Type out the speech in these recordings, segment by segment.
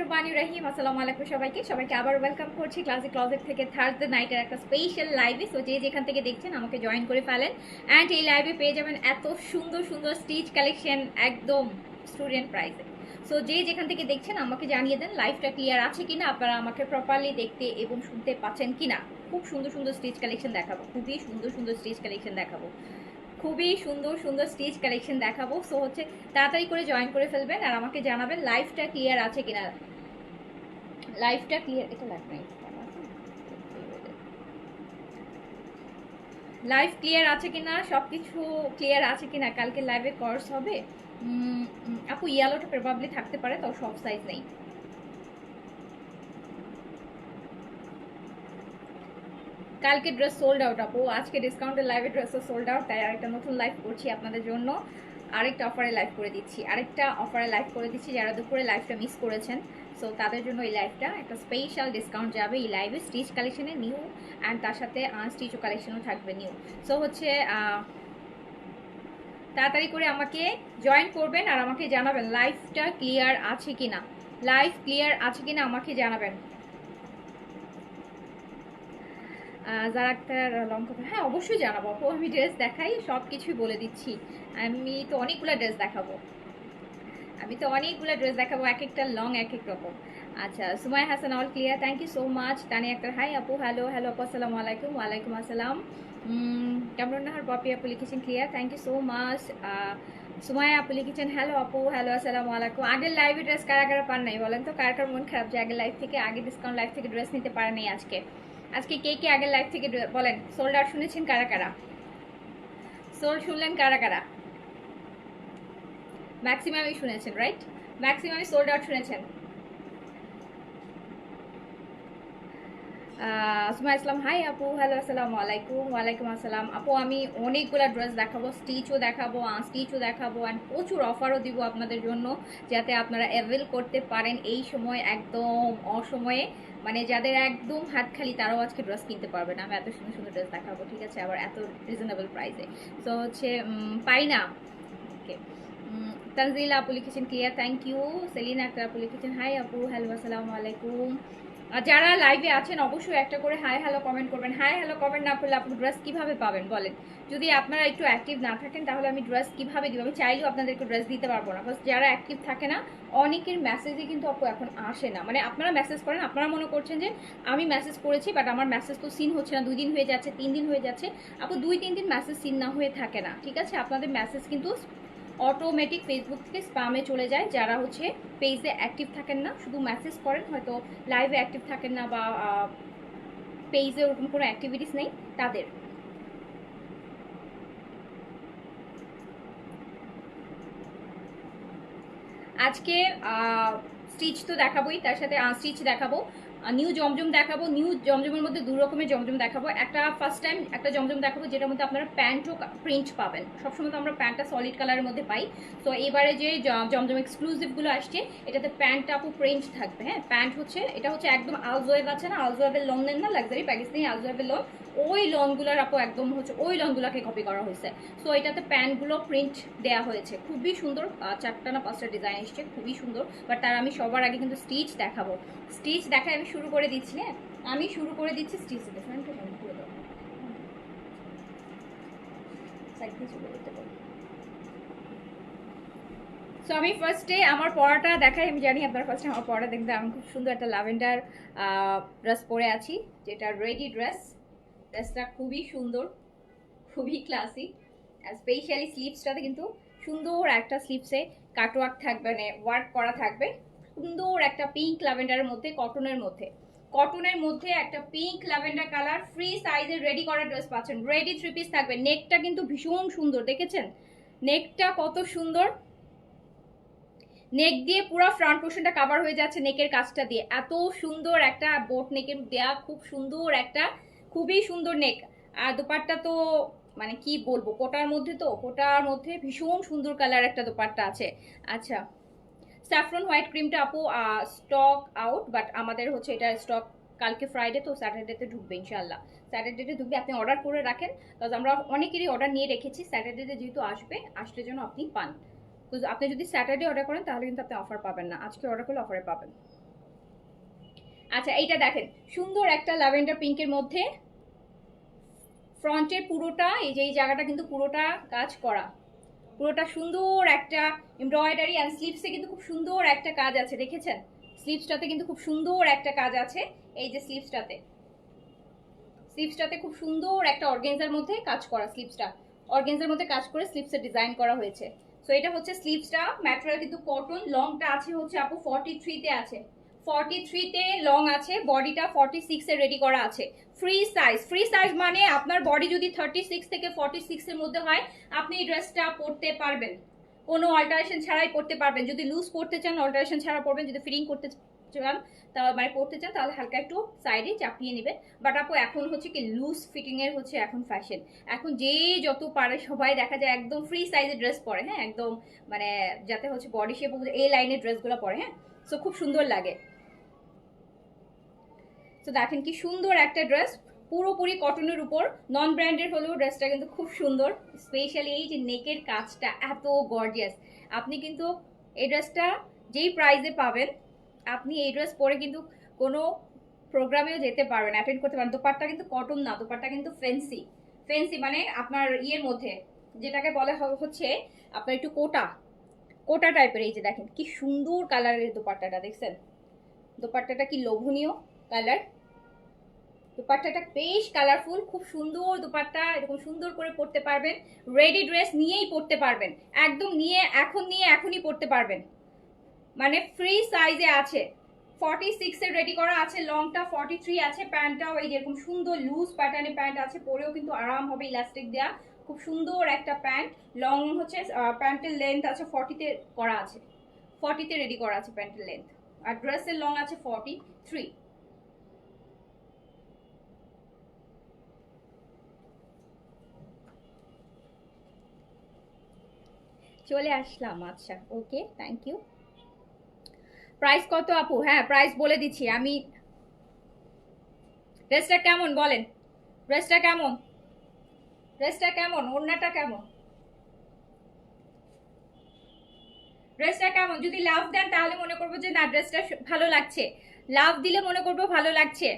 রুবানি রহিম সবাইকে। সবাইকে আবার ওয়েলকাম করছি ক্লাসিক থেকে নাইটের একটা স্পেশাল লাইভে যে যেখান থেকে দেখছেন, আমাকে জয়েন করে ফেলেন। এই লাইভে পেয়ে যাবেন এত সুন্দর সুন্দর স্টিচ কালেকশন একদম স্টুডেন্ট প্রাইসে সো যে যেখান থেকে দেখছেন, আমাকে জানিয়ে দেন লাইফটা ক্লিয়ার আছে কিনা, আপনারা আমাকে প্রপারলি দেখতে এবং শুনতে পাচ্ছেন কিনা। খুব সুন্দর সুন্দর স্টিচ কালেকশন দেখাবো। খুবই সুন্দর সুন্দর স্টিচ কালেকশন দেখাবো। খুবই সুন্দর সুন্দর স্টিচ কালেকশন দেখাবো। সো হচ্ছে তাড়াতাড়ি করে জয়েন করে ফেলবেন আর আমাকে জানাবেন লাইফটা ক্লিয়ার আছে কিনা। লাইফটা ক্লিয়ার এটা লাইভ নাই লাইভ ক্লিয়ার আছে? কিনা সব কিছু ক্লিয়ার আছে কিনা, কালকে লাইভে কোর্স হবে? আপু ইয়ালোটা প্রবাবলি থাকতে পারে, তাও সব সাইজ নেই। কালকে ড্রেস সোল্ড আউট আপু। আজকে ডিসকাউন্টের লাইভে ড্রেসও সোল্ড আউট তাই আরেকটা নতুন লাইভ করছি আপনাদের জন্য। আরেকটা অফারে লাইভ করে দিচ্ছি। আরেকটা অফারে লাইভ করে দিচ্ছি যারা দুপুরে লাইভটা মিস করেছেন। সো তাদের জন্য এই লাইভটা একটা স্পেশাল ডিসকাউন্ট যাবে এই লাইভে স্টিচ কালেকশনে নিউ অ্যান্ড তার সাথে স্টিচও কালেকশনও থাকবে নিউ সো হচ্ছে তাড়াতাড়ি করে আমাকে জয়েন করবেন আর আমাকে জানাবেন লাইভটা ক্লিয়ার আছে কি না লাইভ ক্লিয়ার আছে কি না আমাকে জানাবেন। যারা একটা লং হ্যাঁ অবশ্যই জানাব। আপু, আমি ড্রেস দেখাই সব কিছুই বলে দিচ্ছি। আমি তো অনেকগুলো ড্রেস দেখাবো। আমি তো অনেকগুলো ড্রেস দেখাবো, এক একটা লং এক এক রকম। আচ্ছা Sumay Hasan all clear thank you so much Tani Akter hi আপু হ্যালো হ্যালো আপু, আসসালামু আলাইকুম, ওয়ালাইকুম আসসালাম। কামরুন নাহার পপি আপু লিখেছেন clear thank you so much Sumaiya আপু লিখেছেন হ্যালো আপু হ্যালো আসসালামু আলাইকুম। আগের লাইভে ড্রেস কারা কারা পান নাই বলেন তো? কার কার মন খারাপ যে আগের লাইভ থেকে, আগে ডিসকাউন্ট লাইভ থেকে ড্রেস নিতে পারে নাই আজকে? আজকে কে কে আগের লাইভ থেকে বলেন সোল্ড আউট শুনেছেন কারা কারা? সোল শুনলেন কারা কারা? ম্যাক্সিমামই শুনেছেন রাইট ম্যাক্সিমামই সোল্ড আউট শুনেছেন। সুমা ইসলাম হাই আপু। হ্যালো আসসালামু আলাইকুম ওয়ালাইকুম আসসালাম। আপু, আমি অনেকগুলো ড্রেস দেখাবো স্টিচও দেখাবো স্টিচও দেখাবো অ্যান্ড প্রচুর অফারও দিব আপনাদের জন্য, যাতে আপনারা অ্যাভেল করতে পারেন এই সময় একদম অসময়ে। মানে যাদের একদম হাত খালি, তারাও আজকে ড্রেস কিনতে পারবে না। আমি এত সুন্দর সুন্দর ড্রেস দেখাবো, ঠিক আছে? আবার এত রিজনেবল প্রাইসে তো হচ্ছে পাই না ওকে তানজিলা আপু লিখেছেন clear thank you Selina Akter আপু লিখেছেন হাই আপু। হ্যালো আসসালামু আলাইকুম আর যারা লাইভে আছেন, অবশ্যই একটা করে হাই হ্যালো কমেন্ট করবেন। হাই হ্যালো কমেন্ট না করলে আপনি ড্রেস কীভাবে পাবেন বলেন? যদি আপনারা একটু অ্যাক্টিভ না থাকেন, তাহলে আমি ড্রেস কীভাবে দিব? আমি চাইলেও আপনাদেরকে ড্রেস দিতে পারব না। বাস যারা অ্যাক্টিভ থাকে না, অনেকের মেসেজই কিন্তু আপু এখন আসে না। মানে আপনারা মেসেজ করেন, আপনারা মনে করছেন যে, আমি মেসেজ করেছি বাট আমার মেসেজ তো সিন হচ্ছে না। দুই দিন হয়ে যাচ্ছে, তিন দিন হয়ে যাচ্ছে। আপু, দুই, তিন দিন মেসেজ সিন না হয়ে থাকে না। ঠিক আছে? আপনাদের মেসেজ কিন্তু অটোমেটিক ফেসবুক থেকে স্প্যামে চলে যায়। যারা হচ্ছে পেজে অ্যাক্টিভ থাকেন না, শুধু মেসেজ করেন, হয়তো লাইভে অ্যাক্টিভ থাকেন না বা পেজে ওরকম কোনো অ্যাক্টিভিটিস নেই তাদের। আজকে স্টিচ তো দেখাবোই, তার সাথে স্টিচ দেখাবো। নিউ জমজম দেখাবো নিউ জমজমের মধ্যে দু রকমের জমজম দেখাবো। একটা ফার্স্ট টাইম একটা জমজম দেখাবো, যেটার মধ্যে আপনারা প্যান্টও প্রিন্ট পাবেন। সবসময় তো আমরা প্যান্টটা সলিড কালারের মধ্যে পাই। তো এবারে যে জমজম এক্সক্লুসিভগুলো আসছে, এটাতে প্যান্ট আপু প্রিন্ট থাকবে হ্যাঁ? প্যান্ট হচ্ছে, এটা হচ্ছে একদম আলজোয়েব আছে না আলজোয়েবের লোন নেন না লাক্সারি পাকিস্তানি আলজোয়েবের লোন ওই লনগুলোর আপু একদম হচ্ছে ওই লনগুলোকে কপি করা হয়েছে। সো এটাতে প্যান্টগুলো প্রিন্ট দেয়া হয়েছে। খুবই সুন্দর চারটা না পাঁচটা ডিজাইন এসছে, খুবই সুন্দর। বাট তার আমি সবার আগে কিন্তু স্টিচ দেখাবো। স্টিচ দেখায় আমি শুরু করে দিচ্ছি হ্যাঁ? আমি শুরু করে দিচ্ছি স্টিচ সো আমি ফার্স্টে আমার পড়াটা দেখাই। আমি জানি আপনার ফার্স্টে আমার পড়া দেখতে, আমি খুব সুন্দর একটা ল্যাভেন্ডার ড্রেস পরে আছি, যেটা রেডি ড্রেস ড্রেসটা খুবই সুন্দর, খুবই ক্লাসি স্পেশালি স্লিপসটাতে কিন্তু সুন্দর একটা স্লিপসে কাটওয়ার্ক থাকবে মানে ওয়ার্ক করা থাকবে, সুন্দর একটা পিঙ্ক ল্যাভেন্ডারের মধ্যে কটনের মধ্যে। কটনের মধ্যে একটা পিঙ্ক ল্যাভেন্ডার কালার ফ্রি সাইজের রেডি করা ড্রেস পাচ্ছেন রেডি থ্রি পিস থাকবে। নেকটা কিন্তু ভীষণ সুন্দর, দেখেছেন? নেকটা কত সুন্দর। নেক দিয়ে পুরো ফ্রন্ট পোর্শনটা কভার হয়ে যাচ্ছে নেকের কাজটা দিয়ে। এত সুন্দর একটা বোট নেকের দেয়া, খুব সুন্দর একটা খুবই সুন্দর নেক। আর দোপাট্টা তো মানে কি বলব, কোটার মধ্যে তো, কোটার মধ্যে ভীষণ সুন্দর কালার একটা দোপাট্টা আছে। আচ্ছা স্যাফরন হোয়াইট ক্রিমটা আপু স্টক আউট বাট আমাদের হচ্ছে এটা স্টক কালকে ফ্রাইডে তো স্যাটারডেতে ঢুকবে ইনশাল্লাহ স্যাটারডেতে ঢুকবে আপনি অর্ডার করে রাখেন। কারণ আমরা অনেকেরই অর্ডার নিয়ে রেখেছি স্যাটারডেতে যেহেতু আসবে, আসলে যেন আপনি পান। আপনি যদি স্যাটারডে অর্ডার করেন, তাহলে কিন্তু আপনি অফার পাবেন না। আজকে অর্ডার করলে অফারে পাবেন। আচ্ছা এইটা দেখেন, সুন্দর একটা ল্যাভেন্ডার পিঙ্কের মধ্যে ফ্রন্টের পুরোটা, এই যে এই জায়গাটা কিন্তু পুরোটা কাজ করা। পুরোটা সুন্দর একটা এমব্রয়ডারি অ্যান্ড স্লিপসে কিন্তু খুব সুন্দর একটা কাজ আছে, দেখেছেন? স্লিপসটাতে কিন্তু খুব সুন্দর একটা কাজ আছে, এই যে স্লিপসটাতে স্লিপসটাতে খুব সুন্দর একটা অর্গেন্সার মধ্যে কাজ করা স্লিপসটা অর্গেন্সার মধ্যে কাজ করে স্লিপসে ডিজাইন করা হয়েছে। সো এটা হচ্ছে স্লিপসটা ম্যাটেরিয়াল কিন্তু কটন লংটা আছে হচ্ছে আপু ফর্টি থ্রিতে আছে। ফর্টি থ্রিতে লং আছে বডিটা ফর্টি সিক্সে রেডি করা আছে। ফ্রি সাইজ ফ্রি সাইজ মানে আপনার বডি যদি থার্টি সিক্স থেকে ফর্টি সিক্সের মধ্যে হয়, আপনি এই ড্রেসটা পরতে পারবেন। কোনো অল্টারেশন ছাড়াই পরতে পারবেন। যদি লুজ করতে চান অল্টারেশন ছাড়া পরবেন। যদি ফিটিং করতে চান, তা মানে পরতে চান, তাহলে হালকা একটু সাইডে চাপিয়ে নেবেন। বাট আপু, এখন হচ্ছে কি লুজ ফিটিংয়ের হচ্ছে এখন ফ্যাশন এখন যে যত পারে সবাই দেখা যায় একদম ফ্রি সাইজের ড্রেস পরে হ্যাঁ? একদম মানে যাতে হচ্ছে বডি শেপ এই লাইনের ড্রেসগুলো পরে হ্যাঁ? সো খুব সুন্দর লাগে। তো দেখেন কি সুন্দর একটা ড্রেস পুরোপুরি কটনের উপর নন ব্র্যান্ডের হলেও ড্রেসটা কিন্তু খুব সুন্দর স্পেশালি এই যে নেকের কাজটা এত গর্জিয়াস আপনি কিন্তু এই ড্রেসটা যেই প্রাইসে পাবেন, আপনি এই ড্রেস পরে কিন্তু কোনো প্রোগ্রামেও যেতে পারবেন অ্যাটেন্ড করতে পারেন দোপারটা কিন্তু কটন না দোপারটা কিন্তু ফেন্সি ফেন্সি মানে আপনার ইয়ের মধ্যে, যেটাকে বলে হচ্ছে আপনার একটু কোটা। কোটা টাইপের এই যে দেখেন কি সুন্দর কালারের দোপাট্টাটা, দেখছেন? দোপাট্টাটা কি লোভনীয় কালার দুপাট্টাটা বেশ কালারফুল খুব সুন্দর দুপাট্টা, এরকম সুন্দর করে পরতে পারবেন। রেডি ড্রেস নিয়েই পরতে পারবেন। একদম নিয়ে, এখন নিয়ে, এখনই পরতে পারবেন। মানে ফ্রি সাইজে আছে। ফর্টি সিক্সের রেডি করা আছে লংটা ফর্টি থ্রি আছে প্যান্টটাও এই যেরকম সুন্দর লুজ প্যাটার্নের প্যান্ট আছে, পরেও কিন্তু আরাম হবে ইলাস্টিক দেওয়া খুব সুন্দর একটা প্যান্ট লং হচ্ছে প্যান্টের লেন্থ আছে ফর্টিতে করা আছে। ফর্টিতে রেডি করা আছে প্যান্টের লেন্থ আর ড্রেসের লং আছে ফর্টি থ্রি চলে আসলাম আচ্ছা ওকে থ্যাংক ইউ প্রাইস কত আপু? হ্যাঁ প্রাইস বলে দিচ্ছি, আমি ড্রেসটা কেমন বলেন? ড্রেসটা কেমন? ড্রেসটা কেমন? ওড়নাটা কেমন? ড্রেসটা কেমন? যদি লাভ দেন, তাহলে মনে করব যে না ড্রেসটা ভালো লাগছে। লাভ দিলে মনে করব ভালো লাগছে।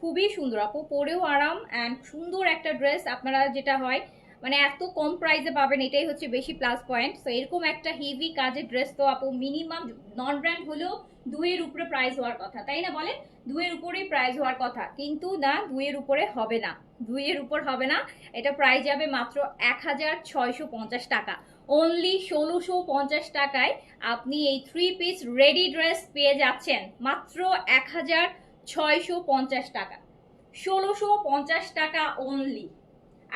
খুবই সুন্দর আপু, পরেও আরাম অ্যান্ড সুন্দর একটা ড্রেস আপনারা যেটা হয় মানে এত কম প্রাইসে পাবেন, এটাই হচ্ছে বেশি প্লাস পয়েন্ট সো এরকম একটা হেভি কাজের ড্রেস তো আপু মিনিমাম নন ব্র্যান্ড হলেও দুইয়ের উপরে প্রাইস হওয়ার কথা, তাই না বলেন? দুইয়ের উপরেই প্রাইস হওয়ার কথা, কিন্তু না, দুইয়ের উপরে হবে না। দুইয়ের উপর হবে না, এটা প্রাইস যাবে মাত্র এক হাজার ছয়শো পঞ্চাশ টাকা। অনলি ষোলোশো পঞ্চাশ টাকায় আপনি এই থ্রি পিস রেডি ড্রেস পেয়ে যাচ্ছেন, মাত্র এক হাজার ছয়শো পঞ্চাশ টাকা। ষোলোশো পঞ্চাশ টাকা অনলি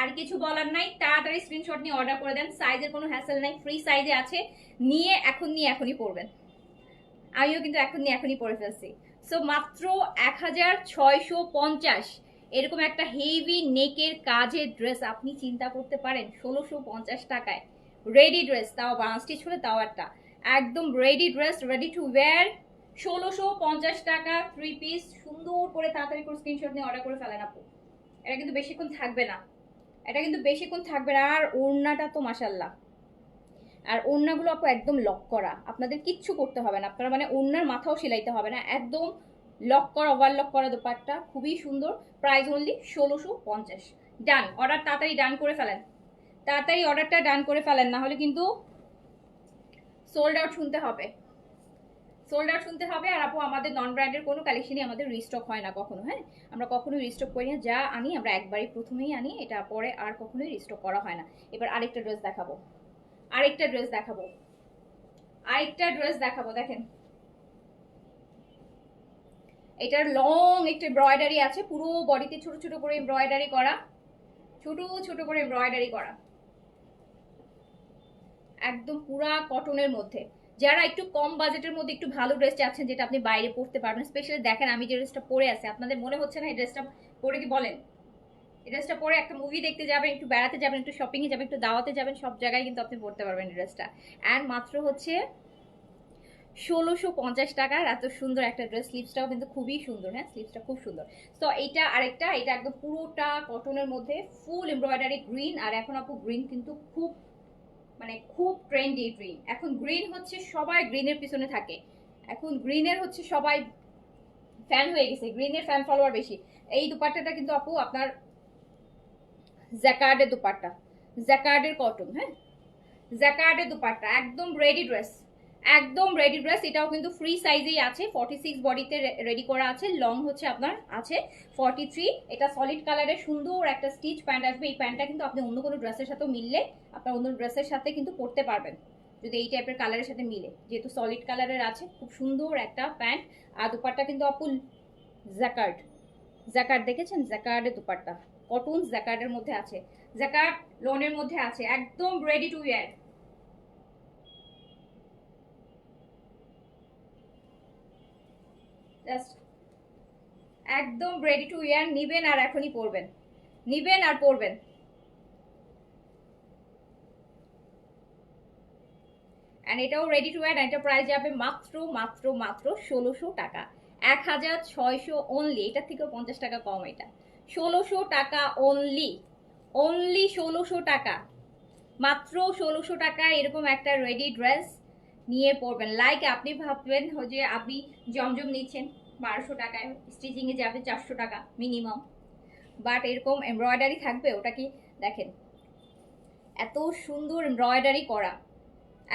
আর কিছু বলার নাই। তাড়াতাড়ি স্ক্রিনশট নিয়ে অর্ডার করে দেন। সাইজের কোনো হ্যাসেল নাই। ফ্রি সাইজে আছে। নিয়ে এখন নিয়ে এখনই পড়বেন। আমিও কিন্তু এখন নিয়ে এখনই পড়ে ফেলছি। সো মাত্র এক হাজার ছয়শো পঞ্চাশ। এরকম একটা হেভি নেকের কাজের ড্রেস আপনি চিন্তা করতে পারেন ষোলোশো পঞ্চাশ টাকায়। রেডি ড্রেস তাও বাংলা স্টিচ হলে তাও একটা। একদম ready dress ready to wear ষোলোশো পঞ্চাশ টাকা থ্রি পিস সুন্দর করে তাড়াতাড়ি করে স্ক্রিনশট নিয়ে অর্ডার করে ফেলেন আপু। এটা কিন্তু বেশিক্ষণ থাকবে না। এটা কিন্তু বেশিক্ষণ থাকবে না। আর ওড়নাটা তো মাসাল্লাহ আর ওড়নাগুলো আপু একদম লক করা। আপনাদের কিচ্ছু করতে হবে না। আপনারা মানে ওড়নার মাথাও সেলাইতে হবে না। একদম লক করা ওভারলক করা দোপাট্টা। খুবই সুন্দর। প্রাইস অনলি ষোলোশো পঞ্চাশ। ডান অর্ডার তাড়াতাড়ি ডান করে ফেলেন। তাড়াতাড়ি অর্ডারটা ডান করে ফেলেন। না হলে কিন্তু সোল্ড আউট শুনতে হবে। সোল্ড আউট শুনতে হবে। আর আপু, আমাদের নন ব্র্যান্ডের কোনো কালেকশনই আমাদের রিস্টক হয় না কখনো হ্যাঁ? আমরা কখনোই রিস্টক করি না। যা আনি, আমরা একবারই প্রথমেই আনি। এটা পরে আর কখনোই রিস্টক করা হয় না। এবার আরেকটা ড্রেস দেখাবো। আরেকটা ড্রেস দেখাবো। আরেকটা ড্রেস দেখাবো, দেখেন। এটার লং একটা এমব্রয়ডারি আছে। পুরো বডিতে ছোট ছোট করে এমব্রয়ডারি করা। ছোট ছোট করে এমব্রয়ডারি করা। একদম পুরা কটনের মধ্যে। যারা একটু কম বাজেটের মধ্যে একটু ভালো ড্রেস চাচ্ছেন, যেটা আপনি বাইরে পড়তে পারবেন স্পেশালি দেখেন আমি যে ড্রেসটা পরে আছি, আপনাদের মনে হচ্ছে না এই ড্রেসটা পরে কি বলেন? এই ড্রেসটা পরে একটা মুভি দেখতে যাবেন, একটু বেড়াতে যাবেন, একটু শপিংয়ে যাবেন, একটু দাওয়াতে যাবেন, সব জায়গায় কিন্তু আপনি পরতে পারবেন এই ড্রেসটা অ্যান্ড মাত্র হচ্ছে ষোলোশো পঞ্চাশ টাকার এত সুন্দর একটা ড্রেস স্লিভসটাও কিন্তু খুবই সুন্দর হ্যাঁ? স্লিভসটা খুব সুন্দর। তো এইটা আরেকটা, এটা একদম পুরোটা কটনের মধ্যে ফুল এমব্রয়ডারি গ্রিন আর এখন আপু গ্রিন কিন্তু খুব মানে খুব ট্রেন্ডি গ্রিন এখন গ্রিন হচ্ছে সবাই গ্রিনের পিছনে থাকে। এখন গ্রিনের হচ্ছে সবাই ফ্যান হয়ে গেছে। গ্রিনের ফ্যান ফলোয়ার বেশি। এই দুপাট্টাটা কিন্তু আপু আপনার জ্যাকার্ডের দুপাট্টা। জ্যাকার্ডের কটন হ্যাঁ? জ্যাকার্ডের দুপাট্টা, একদম রেডি ড্রেস একদম রেডি ড্রেস এটাও কিন্তু ফ্রি সাইজেই আছে। ফর্টি সিক্স বডিতে রেডি করা আছে। লং হচ্ছে আপনার, আছে ফর্টি থ্রি এটা সলিড কালারের সুন্দর একটা স্টিচ প্যান্ট আসবে। এই প্যান্টটা কিন্তু আপনি অন্য কোনো ড্রেসের সাথেও মিললে, আপনার অন্য ড্রেসের সাথে কিন্তু পরতে পারবেন। যদি এই টাইপের কালারের সাথে মিলে। যেহেতু সলিড কালারের আছে, খুব সুন্দর একটা প্যান্ট আর দুপাট্টা কিন্তু আপুল জ্যাকার্ড। জ্যাকার্ড দেখেছেন? জ্যাকার্ডের দুপাট্টা। কটন জ্যাকার্ডের মধ্যে আছে। জ্যাকার্ড লোনের মধ্যে আছে। একদম রেডি টু ওয়্যার জাস্ট একদম রেডি টু ইয়ার নিবেন আর এখনই পরবেন। নিবেন আর পরবেন। অ্যান্ড এটাও রেডি টু ওয়্যার এটা প্রাইস যাবে মাত্র মাত্র মাত্র ষোলোশো টাকা। এক হাজার ছয়শো অনলি এটার থেকেও পঞ্চাশ টাকা কম এটা। ষোলোশো টাকা অনলি অনলি ষোলোশো টাকা। মাত্র ষোলোশো টাকা, এরকম একটা রেডি ড্রেস নিয়ে পড়বেন। লাইক আপনি ভাববেন যে আপনি জমজম নিচ্ছেন বারোশো টাকায় স্টিচিংয়ে যাবে চারশো টাকা মিনিমাম বাট এরকম এমব্রয়ডারি থাকবে, ওটা কি দেখেন, এত সুন্দর এমব্রয়ডারি করা।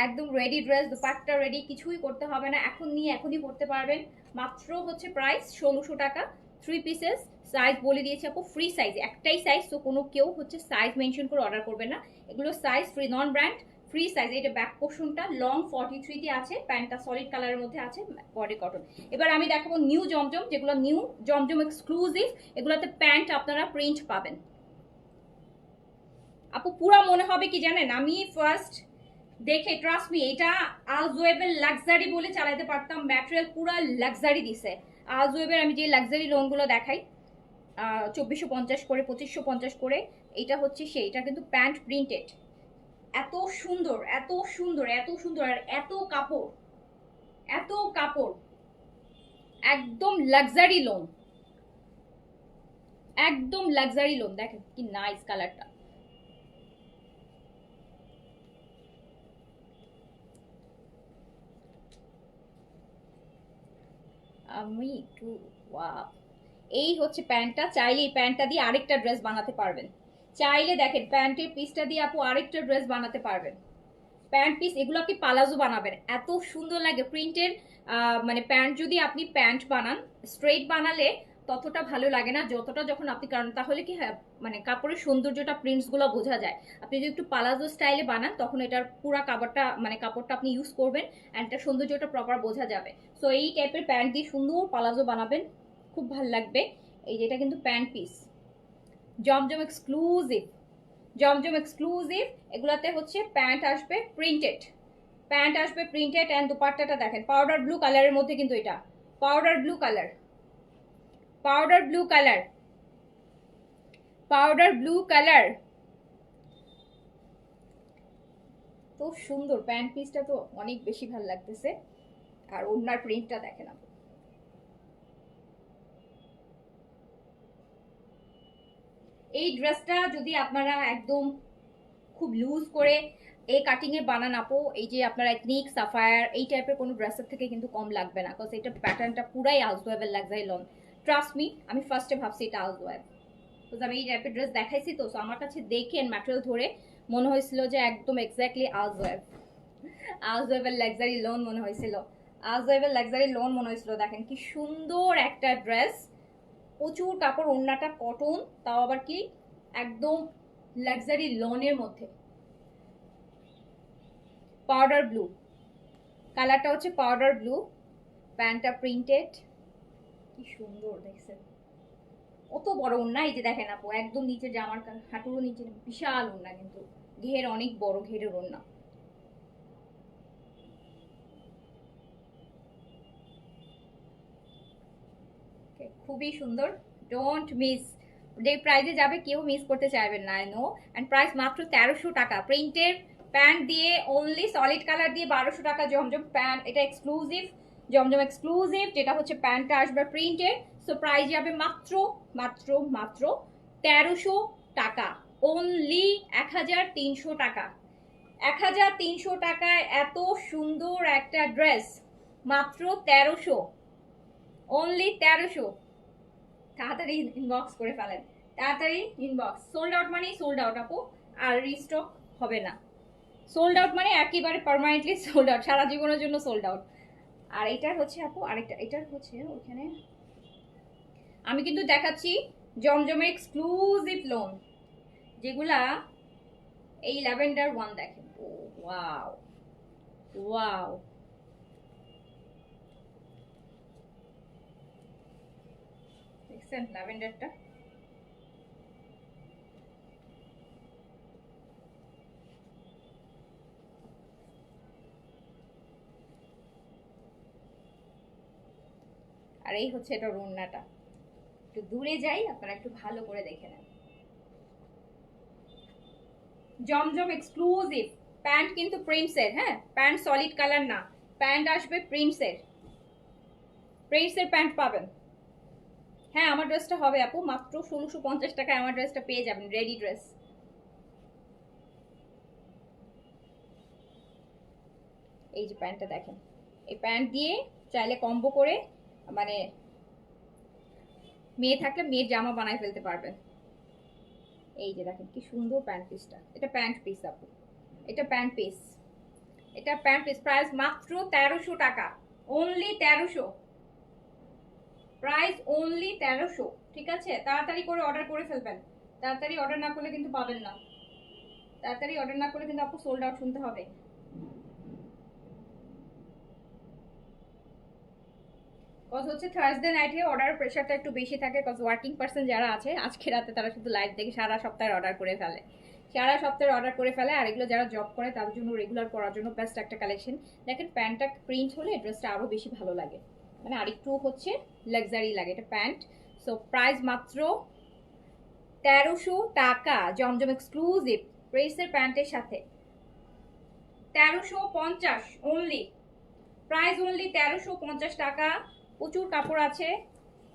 একদম রেডি ড্রেস দুপাট্টা রেডি কিছুই করতে হবে না। এখন নিয়ে এখনই পড়তে পারবেন। মাত্র হচ্ছে প্রাইস ষোলোশো টাকা। থ্রি পিসেস সাইজ বলে দিয়েছে আপু ফ্রি সাইজ একটাই সাইজ তো কোনো কেউ হচ্ছে সাইজ মেনশন করে অর্ডার করবে না। এগুলো size free non brand free size এটা ব্যাক পোর্শনটা লং ফর্টি থ্রিতে আছে প্যান্টটা সলিড কালারের মধ্যে আছে বডি কটন এবার আমি দেখাবো নিউ জমজম, যেগুলো নিউ জমজম এক্সক্লুসিভ এগুলোতে প্যান্ট আপনারা প্রিন্ট পাবেন। আপু, পুরা মনে হবে কি জানেন? আমি ফার্স্ট দেখে ট্রাস্ট মি এটা আলজোয়েবেল লাক্সারি বলে চালাতে পারতাম ম্যাটেরিয়াল পুরা লাক্সারি দিছে। আলজোয়েবের আমি যে লাক্সারি লোনগুলো দেখাই চব্বিশশো পঞ্চাশ করে, পঁচিশশো পঞ্চাশ করে, এটা হচ্ছে সেই, এটা কিন্তু প্যান্ট প্রিন্টেড এত সুন্দর এত সুন্দর এত সুন্দর আর এত কাপড় এত কাপড়। একদম লাক্সারি লোন একদম লাক্সারি লোন দেখেন কি নাইস কালারটা আমি একটু এই হচ্ছে প্যান্টটা, চাইলে এই প্যান্টটা দিয়ে আরেকটা ড্রেস বানাতে পারবেন। চাইলে দেখেন, প্যান্টের পিসটা দিয়ে আপু আরেকটা ড্রেস বানাতে পারবেন। প্যান্ট পিস এগুলো আপনি পালাজো বানাবেন। এত সুন্দর লাগে। প্রিন্টের মানে প্যান্ট যদি আপনি প্যান্ট বানান স্ট্রেট বানালে ততটা ভালো লাগে না, যতটা যখন আপনি, কারণ তাহলে কি হয় মানে কাপড়ের সৌন্দর্যটা প্রিন্টসগুলো বোঝা যায়। আপনি যদি একটু পালাজো স্টাইলে বানান, তখন এটার পুরো কাপড়টা মানে কাপড়টা আপনি ইউজ করবেন অ্যান্ড এটার সৌন্দর্যটা প্রপার বোঝা যাবে। সো এই টাইপের প্যান্ট দিয়ে সুন্দর পালাজো বানাবেন। খুব ভালো লাগবে। এই যেটা কিন্তু pant piece Zamzam exclusive Zamzam exclusive এগুলাতে হচ্ছে প্যান্ট আসবে প্রিন্টেড প্যান্ট আসবে প্রিন্টেড অ্যান্ড দুপাট্টাটা দেখেন পাউডার ব্লু কালারের মধ্যে কিন্তু এটা powder blue colour powder blue colour powder blue colour তো সুন্দর প্যান্ট পিসটা তো অনেক বেশি ভালো লাগতেছে, আর ওনার প্রিন্টটা দেখেন আপনি। এই ড্রেসটা যদি আপনারা একদম খুব লুজ করে এই কাটিংয়ে বানান আপো, এই যে আপনারা এথনিক সাফায়ার এই টাইপের কোনো ড্রেসের থেকে কিন্তু কম লাগবে না বিকজ এটা প্যাটার্নটা পুরাই আউজওয়েবেল লাগজাই লন ট্রাস্ট মি আমি ফার্স্টে ভাবছি এটা আউজওয়েব বিকজ আমি এই টাইপের ড্রেস দেখাইছি তো সো আমার কাছে দেখে ম্যাটেরিয়াল ধরে মনে হয়েছিল যে একদম এক্স্যাক্টলি আউজওয়েব আউজওয়েবেল লাক্সারি লোন মনে হয়েছিল। আউজওয়েবেল লাক্সারি লোন মনে হয়েছিল। দেখেন কি সুন্দর একটা ড্রেস প্রচুর কাপড়, ওড়নাটা কটন তাও আবার কি একদম লাক্সারি লনের মধ্যে। পাউডার ব্লু কালারটা হচ্ছে পাউডার ব্লু প্যান্টটা প্রিন্টেড কি সুন্দর দেখছেন। অত বড় ওড়না, এই যে দেখেন আপু, একদম নিচে জামার হাঁটুরও নিচে, বিশাল ওড়না কিন্তু। ঘের অনেক বড় ঘেরের ওড়না। খুবই সুন্দর। ডোন্ট মিস যে প্রাইজে যাবে কেউ মিস করতে চাইবেন না নো অ্যান্ড প্রাইস মাত্র তেরোশো টাকা। প্রিন্টের প্যান্ট দিয়ে অনলি সলিড কালার দিয়ে বারোশো টাকা জমজম প্যান্ট এটা এক্সক্লুসিভ জমজম এক্সক্লুসিভ যেটা হচ্ছে প্যান্টটা আসবে প্রিন্টের সো প্রাইস যাবে মাত্র মাত্র মাত্র তেরোশো টাকা। অনলি এক হাজার তিনশো টাকা। এক হাজার তিনশো টাকায় এত সুন্দর একটা ড্রেস মাত্র তেরোশো। অনলি তেরোশো। তাড়াতাড়ি ইনবক্স করে ফেলেন। তাড়াতাড়ি ইনবক্স সোল্ড আউট মানেই সোল্ড আউট আপু। আর রিস্টক হবে না। সোল্ড আউট মানে একেবারে পারমানেন্টলি সোল্ড আউট সারা জীবনের জন্য সোল্ড আউট আর এটার হচ্ছে, আপু, আরেকটা, এটার হচ্ছে ওইখানে আমি কিন্তু দেখাচ্ছি জমজমের এক্সক্লুসিভ লোন যেগুলা এই ল্যাভেন্ডার ওয়ান দেখেন। ওয়াও ওয়াও দেখছেন ল্যাভেন্ডারটা। আর এই হচ্ছে এটা রুন্নাটা একটু দূরে যাই, আপনারা একটু ভালো করে দেখে নেন। জমজম এক্সক্লুসিভ প্যান্ট কিন্তু প্রিন্টসের হ্যাঁ? প্যান্ট সলিড কালার না। প্যান্ট আসবে প্রিন্টসের প্রিন্টসের প্যান্ট পাবেন। হ্যাঁ আমার ড্রেসটা হবে আপু, মাত্র ষোলোশো পঞ্চাশ টাকায় আমার ড্রেসটা পেয়ে যাবেন রেডি ড্রেস এই যে প্যান্টটা দেখেন, এই প্যান্ট দিয়ে চাইলে কম্বো করে মানে মেয়ে থাকলে মেয়ের জামা বানায় ফেলতে পারবেন। এই যে দেখেন, কি সুন্দর প্যান্ট পিসটা এটা প্যান্ট পিস আপু, এটা প্যান্ট পিস এটা প্যান্ট পিস প্রাইস মাত্র তেরোশো টাকা অনলি তেরোশো। প্রাইস অনলি তেরোশো, ঠিক আছে? তাড়াতাড়ি করে অর্ডার করে ফেলবেন। তাড়াতাড়ি অর্ডার না করলে কিন্তু পাবেন না। তাড়াতাড়ি অর্ডার না করলে কিন্তু আপু সোল্ড আউট শুনতে হবে। কজ হচ্ছে থার্সডে নাইটে অর্ডার প্রেশারটা একটু বেশি থাকে কজ ওয়ার্কিং পার্সন যারা আছে, আজকে রাতে তারা শুধু লাইভ দেখে সারা সপ্তাহে অর্ডার করে ফেলে। সারা সপ্তাহে অর্ডার করে ফেলে, আর এগুলো যারা জব করে তাদের জন্য রেগুলার করার জন্য বেস্ট একটা কালেকশন দেখেন, প্যান্টটা প্রিন্ট হলে ড্রেসটা আরও বেশি ভালো লাগে। মানে আরেকটু হচ্ছে লাক্সারি লাগে, এটা প্যান্ট সো প্রাইস মাত্র তেরোশো টাকা, জমজম এক্সক্লুসিভ প্রেসের প্যান্টের সাথে। তেরোশো পঞ্চাশ অনলি প্রাইস অনলি তেরোশো পঞ্চাশ টাকা। প্রচুর কাপড় আছে।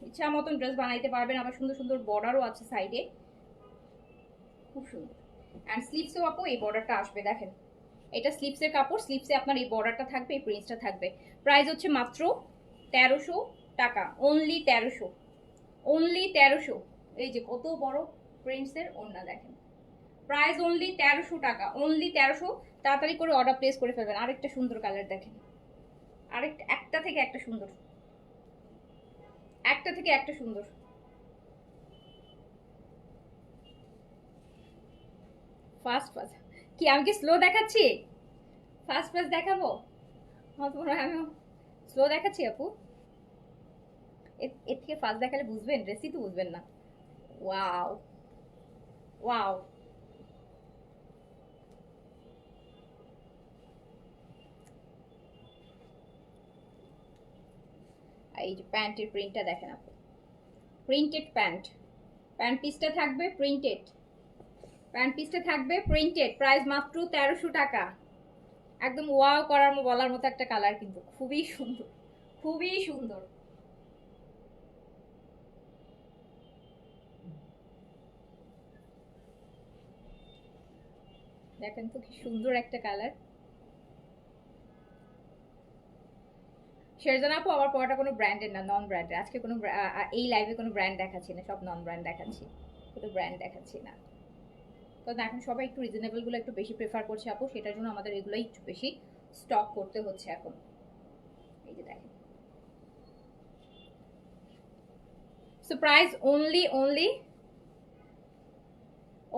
ইচ্ছা মতন ড্রেস বানাইতে পারবেন, আবার সুন্দর সুন্দর বর্ডারও আছে সাইডে খুব সুন্দর। অ্যান্ড স্লিপসেও আপু, এই বর্ডারটা আসবে, দেখেন। এটা স্লিপসের কাপড় স্লিপসে আপনার এই বর্ডারটা থাকবে, এই প্রিন্সটা থাকবে। প্রাইস হচ্ছে মাত্র তেরোশো টাকা অনলি তেরোশো অনলি তেরোশো। এই যে কত বড় প্রিন্টসের ওড়না দেখেন। প্রাইস অনলি তেরোশো টাকা অনলি তেরোশো। তাড়াতাড়ি করে অর্ডার প্লেস করে ফেলবেন। আরেকটা সুন্দর কালার দেখেন। আরেকটা, একটা থেকে একটা সুন্দর। একটা থেকে একটা সুন্দর। ফাস্ট ফাস্ট কি, আমি কি স্লো দেখাচ্ছি? ফাস্ট ফাস্ট দেখাবো? আমার মনে হয় আমি স্লো দেখাচ্ছি আপু। এর- থেকে ফাস্ট দেখালে বুঝবেন ড্রেসই তো বুঝবেন না। ওয়াও ওয়াও এই যে প্যান্টের প্রিন্টটা দেখেন আপু। প্রিন্টেড প্যান্ট প্যান্ট পিসটা থাকবে প্রিন্টেড প্যান্ট পিসটা থাকবে প্রিন্টেড প্রাইস মাত্র তেরোশো টাকা। একদম ওয়াও করার বলার মতো একটা কালার কিন্তু। খুবই সুন্দর খুবই সুন্দর। দেখেন তো কি সুন্দর একটা কালার শেরজান আপু, আমার পড়াটা কোনো ব্র্যান্ডের না নন ব্র্যান্ডের আজকে কোনো এই লাইভে কোনো ব্র্যান্ড দেখাচ্ছি না, সব নন ব্র্যান্ড দেখাচ্ছি। কোনো ব্র্যান্ড দেখাচ্ছি না। কারণ এখন সবাই একটু রিজনেবলগুলো একটু বেশি প্রেফার করছে আপু, সেটার জন্য আমাদের এগুলোই একটু বেশি স্টক করতে হচ্ছে এখন। এই যে দেখেন। So price only only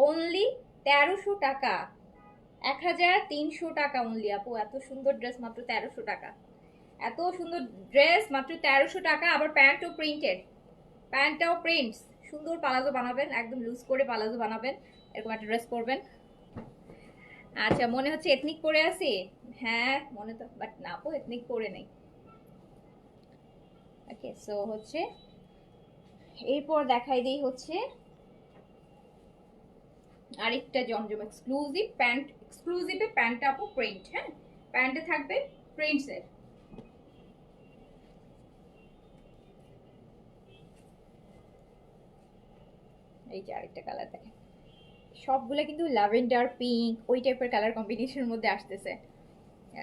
only তেরোশো টাকা। এক হাজার তিনশো টাকা অনলি আপু, এত সুন্দর ড্রেস মাত্র তেরোশো টাকা। এত সুন্দর ড্রেস মাত্র তেরোশো টাকা, আবার প্যান্টও প্রিন্টেড প্যান্টটাও প্রিন্টস সুন্দর পালাজো বানাবেন, একদম লুজ করে পালাজো বানাবেন। এরকম একটা ড্রেস করবেন আচ্ছা মনে হচ্ছে এথনিক পরে আছি? হ্যাঁ মনে তো বাট না আপু এথনিক পরে নেই। ওকে সো হচ্ছে, এরপর দেখাই দিই হচ্ছে, আরেকটা জমজম এক্সক্লুসিভ প্যান্ট এক্সক্লুসিভে প্যান্টটা আপু প্রিন্ট হ্যাঁ? প্যান্টে থাকবে প্রিন্টসের এই যে আরেকটা কালার দেখেন। সবগুলো কিন্তু ল্যাভেন্ডার, পিঙ্ক, ওই টাইপের কালার কম্বিনেশনের মধ্যে আসতেছে।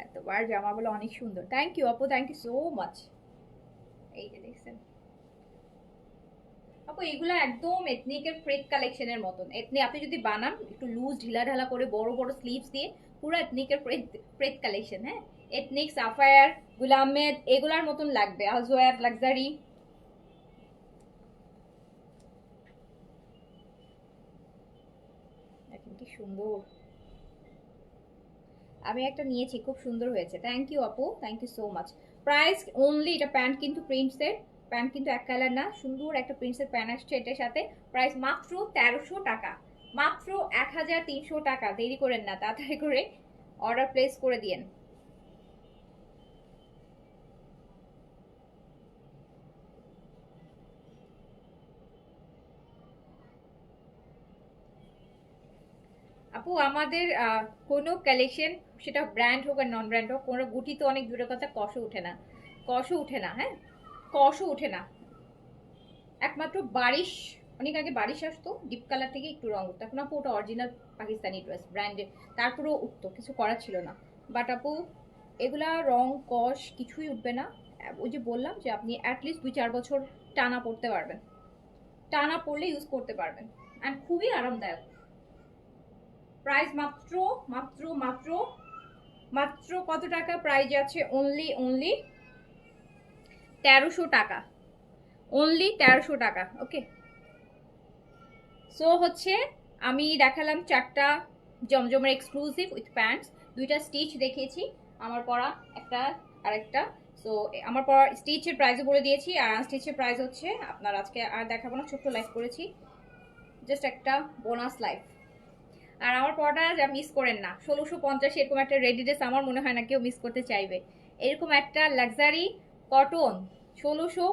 এতবার জামাগুলো অনেক সুন্দর। থ্যাংক ইউ আপু থ্যাংক ইউ সো মাচ এই যে দেখছেন। আপু, এগুলো একদম এথনিকের ফ্রেক কালেকশনের মতন। এথনি আপনি যদি বানান, একটু লুজ ঢিলা ঢালা করে বড় বড় স্লিভস দিয়ে, পুরো এথনিকের ফ্রেক ফ্রেক কালেকশন হ্যাঁ? এথনিক সাফায়ার গুলামেদ এগুলার মতন লাগবে। আজওয়ার লাক্সারি দেখেন কি সুন্দর আমি একটা নিয়েছি, খুব সুন্দর হয়েছে। থ্যাংক ইউ আপু thank you so much price only এটা প্যান্ট কিন্তু প্রিন্টসের প্যান্ট কিন্তু এক কালার না, সুন্দর একটা প্রিন্টসের প্যান্ট আসছে এটার সাথে। প্রাইস মাত্র তেরোশো টাকা, মাত্র এক হাজার তিনশো টাকা, দেরি করেন না, তাড়াতাড়ি করে অর্ডার প্লেস করে দিয়েন। আপু, আমাদের কোনো কালেকশন সেটা ব্র্যান্ড হোক আর নন ব্র্যান্ড হোক, কোনো গুটি তো অনেক দূরের কথা, কষও উঠে না। কষও উঠে না হ্যাঁ? কষও উঠে না। একমাত্র বারিশ, অনেক আগে বারিশ আসতো ডিপ কালার থেকে একটু রঙ উঠতো। এখন আপু, ওটা অরিজিনাল পাকিস্তানি ড্রেস ব্র্যান্ডের তারপরেও উঠতো, কিছু করার ছিল না। বাট আপু, এগুলা রং, কষ, কিছুই উঠবে না। ওই যে বললাম যে আপনি অ্যাটলিস্ট দুই চার বছর টানা পড়তে পারবেন। টানা পড়লে ইউজ করতে পারবেন। অ্যান্ড খুবই আরামদায়ক। প্রাইস মাত্র মাত্র মাত্র মাত্র কত টাকা? প্রাইস আছে অনলি অনলি তেরোশো টাকা। অনলি তেরোশো টাকা ওকে সো হচ্ছে আমি দেখালাম চারটা জমজমের এক্সক্লুসিভ উইথ প্যান্টস দুইটা স্টিচ দেখিয়েছি, আমার পরা একটা আর একটা সো আমার পরা স্টিচের প্রাইসও বলে দিয়েছি, আর আনস্টিচের প্রাইস হচ্ছে, আপনার আজকে আর দেখাবো না, ছোট্ট লাইভ করেছি। জাস্ট একটা বোনাস লাইফ আর আমার পড়াটা যা মিস করেন না। ষোলোশো পঞ্চাশ এরকম একটা রেডি ড্রেস আমার মনে হয় না কেউ মিস করতে চাইবে। এরকম একটা লাক্সারি কটন ষোলোশো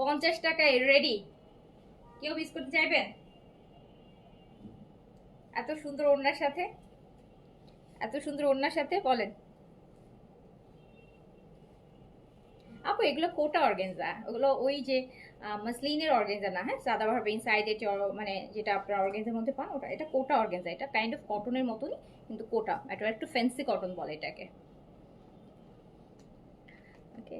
পঞ্চাশ টাকায় রেডি কেউ মিস করতে চাইবেন এত সুন্দর ওড়নার সাথে, এত সুন্দর ওড়নার সাথে বলেন। আপু, এগুলো কোটা অর্গেনজা। ওগুলো ওই যে মাসলিনের অর্গেনজা না হ্যাঁ? সাদাভাবে ইনসাইডে মানে যেটা আপনার অর্গেনজার মধ্যে পান, ওটা এটা কোটা অর্গেনজা। এটা কাইন্ড অফ কটনের মতনই, কিন্তু কোটা। এটা একটু ফ্যান্সি কটন বলে এটাকে। ওকে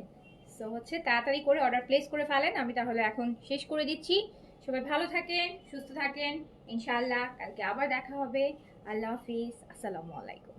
সো হচ্ছে তাড়াতাড়ি করে অর্ডার প্লেস করে ফেলেন। আমি তাহলে এখন শেষ করে দিচ্ছি। সবাই ভালো থাকেন, সুস্থ থাকেন। ইনশাআল্লাহ, কালকে আবার দেখা হবে। আল্লাহ হাফিজ। আসসালামু আলাইকুম।